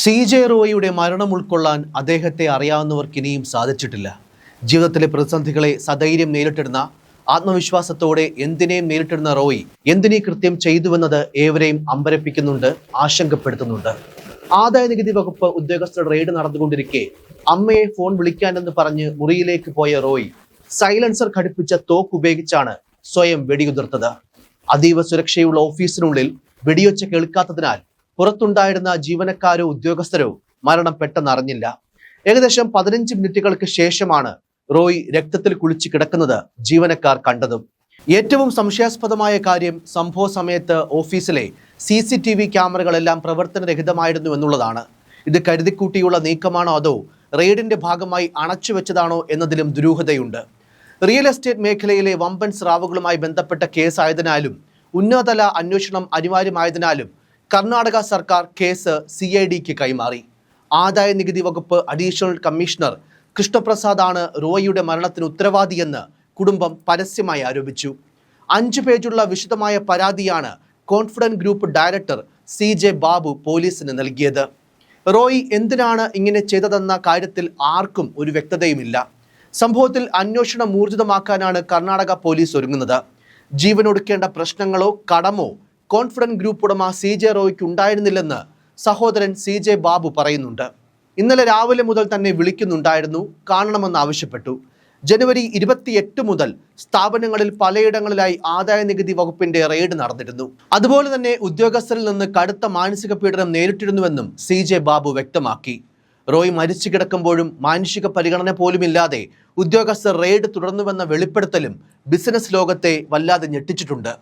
C J റോയിയുടെ മരണം ഉൾക്കൊള്ളാൻ അദ്ദേഹത്തെ അറിയാവുന്നവർക്ക് ഇനിയും സാധിച്ചിട്ടില്ല. ജീവിതത്തിലെ പ്രതിസന്ധികളെ സധൈര്യം നേരിട്ടിരുന്ന ആത്മവിശ്വാസത്തോടെ എന്തിനേയും നേരിട്ടിരുന്ന റോയി എന്തിനേ കൃത്യം ചെയ്തുവെന്നത് ഏവരെയും അമ്പരപ്പിക്കുന്നുണ്ട് ആശങ്കപ്പെടുത്തുന്നുണ്ട്. ആദായ നികുതി വകുപ്പ് ഉദ്യോഗസ്ഥർ റെയ്ഡ് നടന്നുകൊണ്ടിരിക്കെ അമ്മയെ ഫോൺ വിളിക്കാനെന്ന് പറഞ്ഞ് മുറിയിലേക്ക് പോയ റോയി സൈലൻസർ ഘടിപ്പിച്ച തോക്ക് ഉപയോഗിച്ചാണ് സ്വയം വെടിയുതിർത്തത്. അതീവ സുരക്ഷയുള്ള ഓഫീസിനുള്ളിൽ വെടിയൊച്ച കേൾക്കാത്തതിനാൽ പുറത്തുണ്ടായിരുന്ന ജീവനക്കാരോ ഉദ്യോഗസ്ഥരോ മരണം പെട്ടെന്ന് അറിഞ്ഞില്ല. ഏകദേശം പതിനഞ്ച് മിനിറ്റുകൾക്ക് ശേഷമാണ് റോയ് രക്തത്തിൽ കുളിച്ച് കിടക്കുന്നത് ജീവനക്കാർ കണ്ടതും. ഏറ്റവും സംശയാസ്പദമായ കാര്യം സംഭവ സമയത്ത് ഓഫീസിലെ സി സി ടി വി ക്യാമറകളെല്ലാം പ്രവർത്തനരഹിതമായിരുന്നു എന്നുള്ളതാണ്. ഇത് കരുതിക്കൂട്ടിയുള്ള നീക്കമാണോ അതോ റെയ്ഡിന്റെ ഭാഗമായി അണച്ചു വെച്ചതാണോ എന്നതിലും ദുരൂഹതയുണ്ട്. റിയൽ എസ്റ്റേറ്റ് മേഖലയിലെ വമ്പൻ സ്രാവുകളുമായി ബന്ധപ്പെട്ട കേസായതിനാലും ഉന്നതതല അന്വേഷണം അനിവാര്യമായതിനാലും കർണാടക സർക്കാർ കേസ് സി ഐ ഡിക്ക് കൈമാറി. ആദായ നികുതി വകുപ്പ് അഡീഷണൽ കമ്മീഷണർ കൃഷ്ണപ്രസാദാണ് റോയിയുടെ മരണത്തിന് ഉത്തരവാദിയെന്ന് കുടുംബം പരസ്യമായി ആരോപിച്ചു. അഞ്ചു പേജുള്ള വിശദമായ പരാതിയാണ് confident group director C J Babu പോലീസിന് നൽകിയത്. റോയി എന്തിനാണ് ഇങ്ങനെ ചെയ്തതെന്ന കാര്യത്തിൽ ആർക്കും ഒരു വ്യക്തതയുമില്ല. സംഭവത്തിൽ അന്വേഷണം ഊർജിതമാക്കാനാണ് കർണാടക പോലീസ് ഒരുങ്ങുന്നത്. ജീവനൊടുക്കേണ്ട പ്രശ്നങ്ങളോ കടമോ കോൺഫിഡന്റ് ഗ്രൂപ്പ് ഉടമ സി ജെ റോയ്ക്ക് ഉണ്ടായിരുന്നില്ലെന്ന് സഹോദരൻ സി ജെ ബാബു പറയുന്നുണ്ട്. ഇന്നലെ രാവിലെ മുതൽ തന്നെ വിളിക്കുന്നുണ്ടായിരുന്നു കാണണമെന്ന് ആവശ്യപ്പെട്ടു. ജനുവരി ഇരുപത്തിയെട്ട് മുതൽ സ്ഥാപനങ്ങളിൽ പലയിടങ്ങളിലായി ആദായ നികുതി വകുപ്പിന്റെ റെയ്ഡ് നടന്നിരുന്നു. അതുപോലെ തന്നെ ഉദ്യോഗസ്ഥരിൽ നിന്ന് കടുത്ത മാനസിക പീഡനം നേരിട്ടിരുന്നുവെന്നും സി ജെ ബാബു വ്യക്തമാക്കി. റോയ് മരിച്ചു കിടക്കുമ്പോഴും മാനുഷിക പരിഗണന പോലുമില്ലാതെ ഉദ്യോഗസ്ഥർ റെയ്ഡ് തുടർന്നുവെന്ന വെളിപ്പെടുത്തലും ബിസിനസ് ലോകത്തെ വല്ലാതെ ഞെട്ടിച്ചിട്ടുണ്ട്.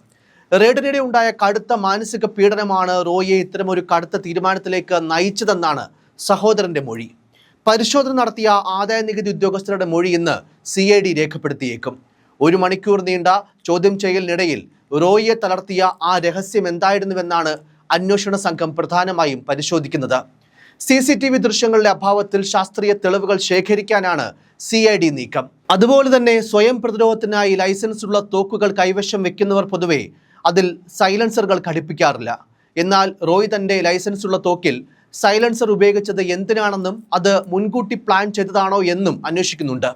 റെയ്ഡിനിടെ ഉണ്ടായ കടുത്ത മാനസിക പീഡനമാണ് റോയിയെ ഇത്തരമൊരു കടുത്ത തീരുമാനത്തിലേക്ക് നയിച്ചതെന്നാണ് സഹോദരന്റെ മൊഴി. പരിശോധന നടത്തിയ ആദായ നികുതി ഉദ്യോഗസ്ഥരുടെ മൊഴി ഇന്ന് സി ഐ ഡി രേഖപ്പെടുത്തിയേക്കും. ഒരു മണിക്കൂർ നീണ്ട ചോദ്യം ചെയ്യലിനിടയിൽ റോയിയെ തളർത്തിയ ആ രഹസ്യം എന്തായിരുന്നുവെന്നാണ് അന്വേഷണ സംഘം പ്രധാനമായും പരിശോധിക്കുന്നത്. സി സി ടി വി ദൃശ്യങ്ങളുടെ അഭാവത്തിൽ ശാസ്ത്രീയ തെളിവുകൾ ശേഖരിക്കാനാണ് സി ഐ ഡി നീക്കം. അതുപോലെ തന്നെ സ്വയം പ്രതിരോധത്തിനായി ലൈസൻസ് ഉള്ള തോക്കുകൾ കൈവശം വെക്കുന്നവർ പൊതുവെ അതിൽ സൈലൻസറുകൾ ഘടിപ്പിക്കാറില്ല. എന്നാൽ റോയ് തന്റെ ലൈസൻസുള്ള തോക്കിൽ സൈലൻസർ ഉപയോഗിച്ചത് എന്തിനാണെന്നും അത് മുൻകൂട്ടി പ്ലാൻ ചെയ്തതാണോ എന്നും അന്വേഷിക്കുന്നുണ്ട്.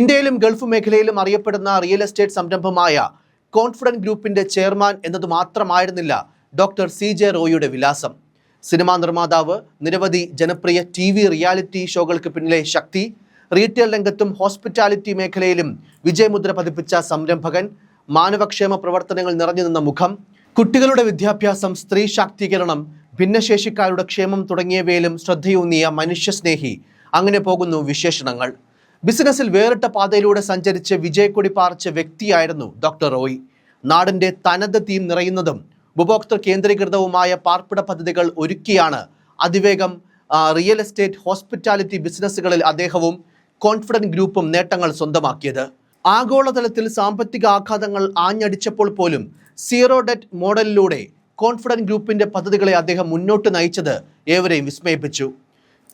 ഇന്ത്യയിലും ഗൾഫ് മേഖലയിലും അറിയപ്പെടുന്ന റിയൽ എസ്റ്റേറ്റ് സംരംഭമായ കോൺഫിഡന്റ് ഗ്രൂപ്പിന്റെ ചെയർമാൻ എന്നത് മാത്രമായിരുന്നില്ല ഡോക്ടർ സി ജെ റോയിയുടെ വിലാസം. സിനിമാ നിർമ്മാതാവ് നിരവധി ജനപ്രിയ ടി വി റിയാലിറ്റി ഷോകൾക്ക് പിന്നിലെ ശക്തി റീറ്റെയിൽ രംഗത്തും ഹോസ്പിറ്റാലിറ്റി മേഖലയിലും വിജയമുദ്ര പതിപ്പിച്ച സംരംഭകൻ മാനവക്ഷേമ പ്രവർത്തനങ്ങൾ നിറഞ്ഞു നിന്ന മുഖം കുട്ടികളുടെ വിദ്യാഭ്യാസം സ്ത്രീ ശാക്തീകരണം ഭിന്നശേഷിക്കാരുടെ ക്ഷേമം തുടങ്ങിയവയിലും ശ്രദ്ധയൂന്നിയ മനുഷ്യസ്നേഹി. അങ്ങനെ പോകുന്നു വിശേഷണങ്ങൾ. ബിസിനസ്സിൽ വേറിട്ട പാതയിലൂടെ സഞ്ചരിച്ച് വിജയക്കൊടി പാർച്ച വ്യക്തിയായിരുന്നു ഡോക്ടർ റോയ്. നാടിന്റെ തനത് തീം നിറയുന്നതും ഉപഭോക്തൃ കേന്ദ്രീകൃതവുമായ പാർപ്പിട പദ്ധതികൾ ഒരുക്കിയാണ് അതിവേഗം റിയൽ എസ്റ്റേറ്റ് ഹോസ്പിറ്റാലിറ്റി ബിസിനസ്സുകളിൽ അദ്ദേഹവും കോൺഫിഡന്റ് ഗ്രൂപ്പും നേട്ടങ്ങൾ സ്വന്തമാക്കിയത്. ആഗോളതലത്തിൽ സാമ്പത്തിക ആഘാതങ്ങൾ ആഞ്ഞടിച്ചപ്പോൾ പോലും സീറോ ഡെറ്റ് മോഡലിലൂടെ കോൺഫിഡന്റ് ഗ്രൂപ്പിന്റെ പദ്ധതികളെ അദ്ദേഹം മുന്നോട്ട് നയിച്ചത് ഏവരെയും വിസ്മയിപ്പിച്ചു.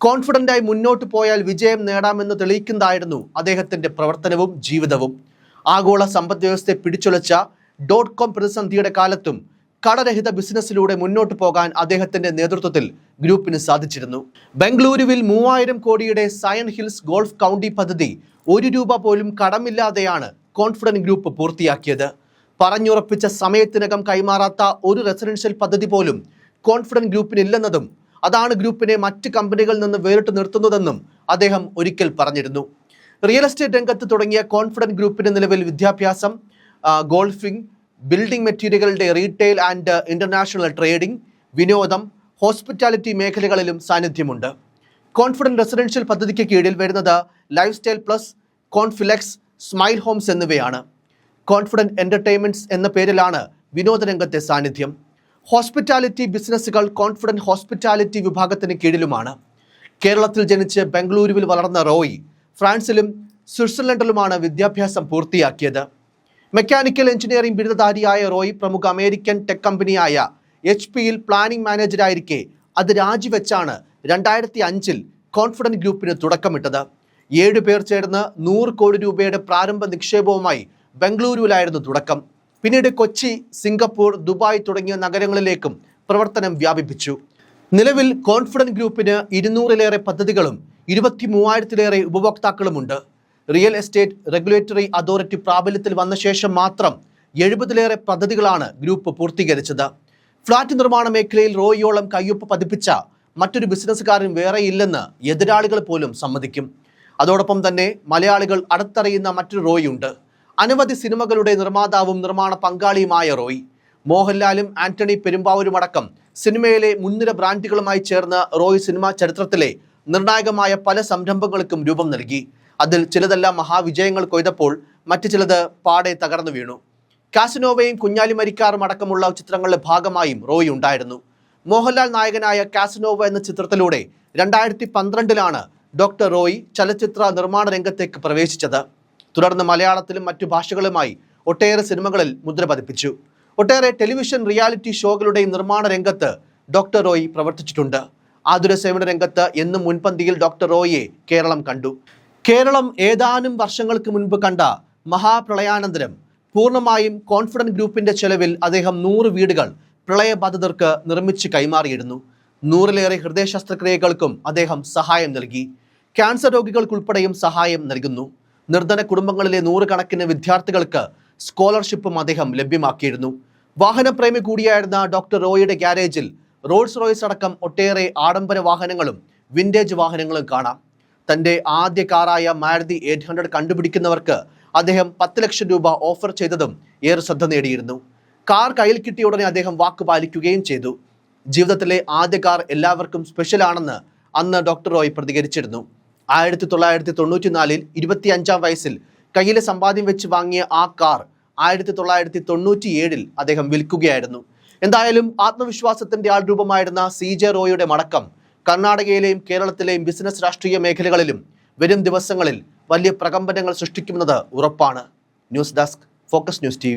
കോൺഫിഡന്റായി മുന്നോട്ട് പോയാൽ വിജയം നേടാമെന്ന് തെളിയിക്കുന്നതായിരുന്നു അദ്ദേഹത്തിന്റെ പ്രവർത്തനവും ജീവിതവും. ആഗോള സമ്പദ് വ്യവസ്ഥയെ പിടിച്ചുലച്ച ഡോട്ട് കോം പ്രതിസന്ധിയുടെ കാലത്തും കടരഹിത ബിസിനസ്സിലൂടെ മുന്നോട്ട് പോകാൻ അദ്ദേഹത്തിന്റെ നേതൃത്വത്തിൽ ഗ്രൂപ്പിന് സാധിച്ചിരുന്നു. ബംഗളൂരുവിൽ മൂവായിരം കോടിയുടെ സയൻ ഹിൽസ് ഗോൾഫ് കൗണ്ടി പദ്ധതി ഒരു രൂപ പോലും കടമില്ലാതെയാണ് കോൺഫിഡന്റ് ഗ്രൂപ്പ് പൂർത്തിയാക്കിയത്. പറഞ്ഞുറപ്പിച്ച സമയത്തിനകം കൈമാറാത്ത ഒരു റെസിഡൻഷ്യൽ പദ്ധതി പോലും കോൺഫിഡന്റ് ഗ്രൂപ്പിനില്ലെന്നതും അതാണ് ഗ്രൂപ്പിനെ മറ്റ് കമ്പനികളിൽ നിന്ന് വേറിട്ട് നിർത്തുന്നതെന്നും അദ്ദേഹം ഒരിക്കൽ പറഞ്ഞിരുന്നു. റിയൽ എസ്റ്റേറ്റ് രംഗത്ത് തുടങ്ങിയ കോൺഫിഡന്റ് ഗ്രൂപ്പിന് നിലവിൽ വിദ്യാഭ്യാസം ഗോൾഫിംഗ് ബിൽഡിംഗ് മെറ്റീരിയലുകളുടെ റീറ്റെയിൽ ആൻഡ് ഇന്റർനാഷണൽ ട്രേഡിംഗ് വിനോദം ഹോസ്പിറ്റാലിറ്റി മേഖലകളിലും സാന്നിധ്യമുണ്ട്. കോൺഫിഡന്റ് റെസിഡൻഷ്യൽ പദ്ധതിക്ക് കീഴിൽ വരുന്നത് ലൈഫ് സ്റ്റൈൽ പ്ലസ് കോൺഫിലെക്സ് സ്മൈൽ ഹോംസ് എന്നിവയാണ്. കോൺഫിഡന്റ് എന്റർടൈൻമെന്റ്സ് എന്ന പേരിലാണ് വിനോദരംഗത്തെ സാന്നിധ്യം. ഹോസ്പിറ്റാലിറ്റി ബിസിനസ്സുകൾ കോൺഫിഡന്റ് ഹോസ്പിറ്റാലിറ്റി വിഭാഗത്തിന് കീഴിലുമാണ്. കേരളത്തിൽ ജനിച്ച് ബംഗളൂരുവിൽ വളർന്ന റോയ് ഫ്രാൻസിലും സ്വിറ്റ്സർലൻഡിലുമാണ് വിദ്യാഭ്യാസം പൂർത്തിയാക്കിയത്. മെക്കാനിക്കൽ എഞ്ചിനീയറിംഗ് ബിരുദധാരിയായ റോയ് പ്രമുഖ അമേരിക്കൻ ടെക് കമ്പനിയായ എച്ച് പിയിൽ പ്ലാനിംഗ് മാനേജരായിരിക്കെ അത് രാജിവെച്ചാണ് രണ്ടായിരത്തി അഞ്ചിൽ കോൺഫിഡന്റ് ഗ്രൂപ്പിന് തുടക്കമിട്ടത്. ഏഴ് പേർ ചേർന്ന് നൂറ് കോടി രൂപയുടെ പ്രാരംഭ നിക്ഷേപവുമായി ബംഗളൂരുവിലായിരുന്നു തുടക്കം. പിന്നീട് കൊച്ചി സിംഗപ്പൂർ ദുബായ് തുടങ്ങിയ നഗരങ്ങളിലേക്കും പ്രവർത്തനം വ്യാപിപ്പിച്ചു. നിലവിൽ കോൺഫിഡന്റ് ഗ്രൂപ്പിന് ഇരുന്നൂറിലേറെ പദ്ധതികളും ഇരുപത്തി മൂവായിരത്തിലേറെ ഉപഭോക്താക്കളുമുണ്ട്. റിയൽ എസ്റ്റേറ്റ് റെഗുലേറ്ററി അതോറിറ്റി പ്രാബല്യത്തിൽ വന്ന ശേഷം മാത്രം എഴുപതിലേറെ പദ്ധതികളാണ് ഗ്രൂപ്പ് പൂർത്തീകരിച്ചത്. ഫ്ളാറ്റ് നിർമ്മാണ മേഖലയിൽ റോയിയോളം കയ്യൊപ്പ് പതിപ്പിച്ച മറ്റൊരു ബിസിനസ്സുകാരൻ വേറെയില്ലെന്ന് എതിരാളികൾ പോലും സമ്മതിക്കും. അതോടൊപ്പം തന്നെ മലയാളികൾ അടുത്തറിയുന്ന മറ്റൊരു റോയിയുണ്ട് അനവധി സിനിമകളുടെ നിർമ്മാതാവും നിർമ്മാണ പങ്കാളിയുമായ റോയ്. മോഹൻലാലും ആന്റണി പെരുമ്പാവൂരും അടക്കം സിനിമയിലെ മുൻനിര ബ്രാൻഡുകളുമായി ചേർന്ന് റോയ് സിനിമാ ചരിത്രത്തിലെ നിർണായകമായ പല സംരംഭങ്ങൾക്കും രൂപം നൽകി. അതിൽ ചിലതെല്ലാം മഹാവിജയങ്ങൾ കൊയ്തപ്പോൾ മറ്റു ചിലത് പാടെ തകർന്നു വീണു. കാസിനോവയും കുഞ്ഞാലി മരിക്കാറും അടക്കമുള്ള ചിത്രങ്ങളുടെ ഭാഗമായും റോയ് ഉണ്ടായിരുന്നു. മോഹൻലാൽ നായകനായ കാസിനോവ എന്ന ചിത്രത്തിലൂടെ രണ്ടായിരത്തി പന്ത്രണ്ടിലാണ് ഡോക്ടർ റോയ് ചലച്ചിത്ര നിർമ്മാണ രംഗത്തേക്ക് പ്രവേശിച്ചത്. തുടർന്ന് മലയാളത്തിലും മറ്റു ഭാഷകളുമായി ഒട്ടേറെ സിനിമകളിൽ മുദ്ര പതിപ്പിച്ചു. ഒട്ടേറെ ടെലിവിഷൻ റിയാലിറ്റി ഷോകളുടെയും നിർമ്മാണ രംഗത്ത് ഡോക്ടർ റോയ് പ്രവർത്തിച്ചിട്ടുണ്ട്. ആതുര സേവന രംഗത്ത് എന്നും മുൻപന്തിയിൽ ഡോക്ടർ റോയിയെ കേരളം കണ്ടു. കേരളം ഏതാനും വർഷങ്ങൾക്ക് മുൻപ് കണ്ട മഹാപ്രളയാനന്തരം പൂർണമായും കോൺഫിഡന്റ് ഗ്രൂപ്പിന്റെ ചെലവിൽ അദ്ദേഹം നൂറ് വീടുകൾ പ്രളയബാധിതർക്ക് നിർമ്മിച്ച് കൈമാറിയിരുന്നു. നൂറിലേറെ ഹൃദയ ശസ്ത്രക്രിയകൾക്കും അദ്ദേഹം സഹായം നൽകി. ക്യാൻസർ രോഗികൾക്കുൾപ്പെടെയും സഹായം നൽകുന്നു. നിർധന കുടുംബങ്ങളിലെ നൂറുകണക്കിന് വിദ്യാർത്ഥികൾക്ക് സ്കോളർഷിപ്പും അദ്ദേഹം ലഭ്യമാക്കിയിരുന്നു. വാഹനപ്രേമി കൂടിയായിരുന്ന ഡോക്ടർ റോയിയുടെ ഗ്യാരേജിൽ റോൾസ് റോയ്സ് അടക്കം ഒട്ടേറെ ആഡംബര വാഹനങ്ങളും വിന്റേജ് വാഹനങ്ങളും കാണാം. തന്റെ ആദ്യ കാറായ മാരുതി എയ്റ്റ് ഹൺഡ്രഡ് കണ്ടുപിടിക്കുന്നവർക്ക് അദ്ദേഹം പത്ത് ലക്ഷം രൂപ ഓഫർ ചെയ്തതും ഏറെ ശ്രദ്ധ നേടിയിരുന്നു. കാർ കയ്യിൽ കിട്ടിയ ഉടനെ അദ്ദേഹം വാക്ക് പാലിക്കുകയും ചെയ്തു. ജീവിതത്തിലെ ആദ്യ കാർ എല്ലാവർക്കും സ്പെഷ്യലാണെന്ന് അന്ന് ഡോക്ടർ റോയ് പ്രതികരിച്ചിരുന്നു. ആയിരത്തി തൊള്ളായിരത്തി തൊണ്ണൂറ്റിനാലിൽ ഇരുപത്തിയഞ്ചാം വയസ്സിൽ കയ്യിലെ സമ്പാദ്യം വെച്ച് വാങ്ങിയ ആ കാർ ആയിരത്തി തൊള്ളായിരത്തി തൊണ്ണൂറ്റിയേഴിൽ അദ്ദേഹം വിൽക്കുകയായിരുന്നു. എന്തായാലും ആത്മവിശ്വാസത്തിന്റെ ആൾ രൂപമായിരുന്ന സി ജെ റോയുടെ മടക്കം കർണാടകയിലെയും കേരളത്തിലെയും ബിസിനസ് രാഷ്ട്രീയ മേഖലകളിലും വരും ദിവസങ്ങളിൽ വലിയ പ്രകമ്പനങ്ങൾ സൃഷ്ടിക്കുമെന്നത് ഉറപ്പാണ്. News desk focus news T